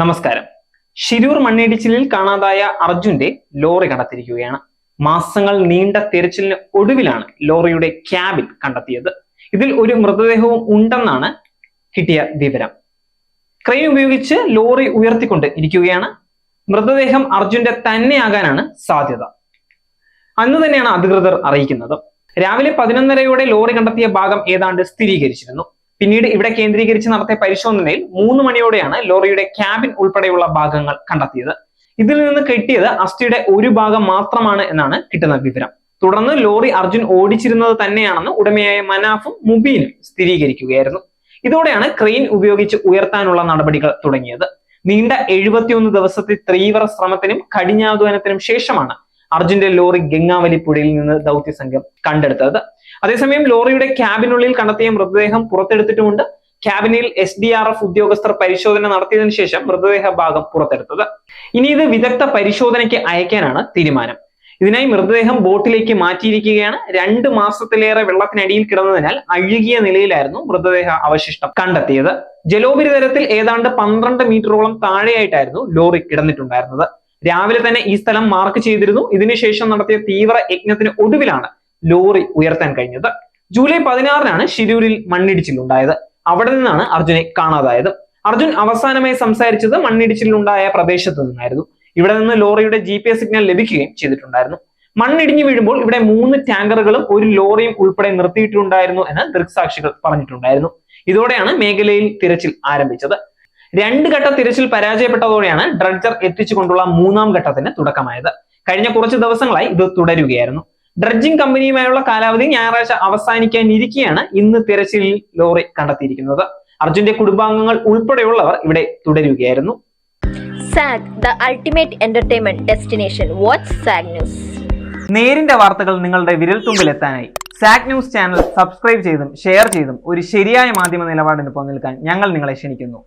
നമസ്കാരം. ശിരൂർ മണ്ണിടിച്ചിലിൽ കാണാതായ അർജുന്റെ ലോറി കണ്ടെത്തിയിരിക്കുകയാണ് മാസങ്ങൾ നീണ്ട തിരച്ചിലിന് ഒടുവിലാണ് ലോറിയുടെ ക്യാബിൻ കണ്ടെത്തിയത്. ഇതിൽ ഒരു മൃതദേഹവും ഉണ്ടെന്നാണ് കിട്ടിയ വിവരം. ക്രെയിൻ ഉപയോഗിച്ച് ലോറി ഉയർത്തിക്കൊണ്ട് ഇരിക്കുകയാണ്. മൃതദേഹം അർജുന്റെ തന്നെയാകാനാണ് സാധ്യത. അന്ന് തന്നെയാണ് അധികൃതർ അറിയിക്കുന്നത്. രാവിലെ പതിനൊന്നരയോടെ ലോറി കണ്ടെത്തിയ ഭാഗം ഏതാണ്ട് സ്ഥിരീകരിച്ചിരുന്നു. പിന്നീട് ഇവിടെ കേന്ദ്രീകരിച്ച് നടത്തിയ പരിശോധനയിൽ മൂന്ന് മണിയോടെയാണ് ലോറിയുടെ ക്യാബിൻ ഉൾപ്പെടെയുള്ള ഭാഗങ്ങൾ കണ്ടെത്തിയത്. ഇതിൽ നിന്ന് കിട്ടിയത് അസ്ഥിയുടെ ഒരു ഭാഗം മാത്രമാണ് എന്നാണ് കിട്ടുന്ന വിവരം. തുടർന്ന് ലോറി അർജുൻ ഓടിച്ചിരുന്നത് തന്നെയാണെന്ന് ഉടമയായ മനാഫും മുബീനും സ്ഥിരീകരിക്കുകയായിരുന്നു. ഇതോടെയാണ് ക്രെയിൻ ഉപയോഗിച്ച് ഉയർത്താനുള്ള നടപടികൾ തുടങ്ങിയത്. നീണ്ട എഴുപത്തിയൊന്ന് ദിവസത്തെ തീവ്ര ശ്രമത്തിനും കഠിനാധ്വാനത്തിനും ശേഷമാണ് അർജുന്റെ ലോറി ഗംഗാവലി പുഴയിൽ നിന്ന് ദൗത്യ സംഘം കണ്ടെടുത്തത്. അതേസമയം ലോറിയുടെ ക്യാബിനുള്ളിൽ കണ്ടെത്തിയ മൃതദേഹം പുറത്തെടുത്തിട്ടുമുണ്ട്. ക്യാബിനിൽ എസ് ഡി ആർ എഫ് ഉദ്യോഗസ്ഥർ പരിശോധന നടത്തിയതിനു ശേഷം മൃതദേഹ ഭാഗം പുറത്തെടുത്തത്. ഇനി ഇത് വിദഗ്ധ പരിശോധനയ്ക്ക് അയക്കാനാണ് തീരുമാനം. ഇതിനായി മൃതദേഹം ബോട്ടിലേക്ക് മാറ്റിയിരിക്കുകയാണ്. രണ്ട് മാസത്തിലേറെ വെള്ളത്തിനടിയിൽ കിടന്നതിനാൽ അഴുകിയ നിലയിലായിരുന്നു മൃതദേഹ അവശിഷ്ടം കണ്ടെത്തിയത്. ജലോപരിതലത്തിൽ ഏതാണ്ട് പന്ത്രണ്ട് മീറ്ററോളം താഴെയായിട്ടായിരുന്നു ലോറി കിടന്നിട്ടുണ്ടായിരുന്നത്. രാവിലെ തന്നെ ഈ സ്ഥലം മാർക്ക് ചെയ്തിരുന്നു. ഇതിനുശേഷം നടത്തിയ തീവ്ര യജ്ഞത്തിന് ഒടുവിലാണ് ലോറി ഉയർത്താൻ കഴിഞ്ഞത്. ജൂലൈ പതിനാറിനാണ് ഷിരൂരിൽ മണ്ണിടിച്ചിലുണ്ടായത്. അവിടെ നിന്നാണ് അർജുനെ കാണാതായത്. അർജുൻ അവസാനമായി സംസാരിച്ചത് മണ്ണിടിച്ചിലുണ്ടായ പ്രദേശത്ത് നിന്നായിരുന്നു. ഇവിടെ നിന്ന് ലോറിയുടെ ജി പി എസ് സിഗ്നൽ ലഭിക്കുകയും ചെയ്തിട്ടുണ്ടായിരുന്നു. മണ്ണിടിഞ്ഞു വീഴുമ്പോൾ ഇവിടെ മൂന്ന് ടാങ്കറുകളും ഒരു ലോറിയും ഉൾപ്പെടെ നിർത്തിയിട്ടുണ്ടായിരുന്നു എന്ന് ദൃക്സാക്ഷികൾ പറഞ്ഞിട്ടുണ്ടായിരുന്നു. ഇതോടെയാണ് മേഖലയിൽ തിരച്ചിൽ ആരംഭിച്ചത്. രണ്ട് ഘട്ട തിരച്ചിൽ പരാജയപ്പെട്ടതോടെയാണ് ഡ്രഡ്ജർ എത്തിച്ചുകൊണ്ടുള്ള മൂന്നാം ഘട്ടത്തിന് തുടക്കമായത്. കഴിഞ്ഞ കുറച്ച് ദിവസങ്ങളായി ഇത് തുടരുകയായിരുന്നു. ഡ്രഡ്ജിംഗ് കമ്പനിയുമായുള്ള കാലാവധി ഞായറാഴ്ച അവസാനിക്കാനിരിക്കെയാണ് ഇന്ന് തിരച്ചിലിൽ ലോറി കണ്ടെത്തിയിരിക്കുന്നത്. അർജുന്റെ കുടുംബാംഗങ്ങൾ ഉൾപ്പെടെയുള്ളവർ ഇവിടെ തുടരുകയായിരുന്നു. Zag the ultimate entertainment. Watch Zag news. നേരിന്റെ വാർത്തകൾ നിങ്ങളുടെ വിരൽത്തുമ്പിൽ എത്താനായി സാക് ന്യൂസ് ചാനൽ സബ്സ്ക്രൈബ് ചെയ്തും ഷെയർ ചെയ്തും ഒരു ശരിയായ മാധ്യമ നിലപാടിന് പോകാൻ ഞങ്ങൾ നിങ്ങളെ ക്ഷണിക്കുന്നു.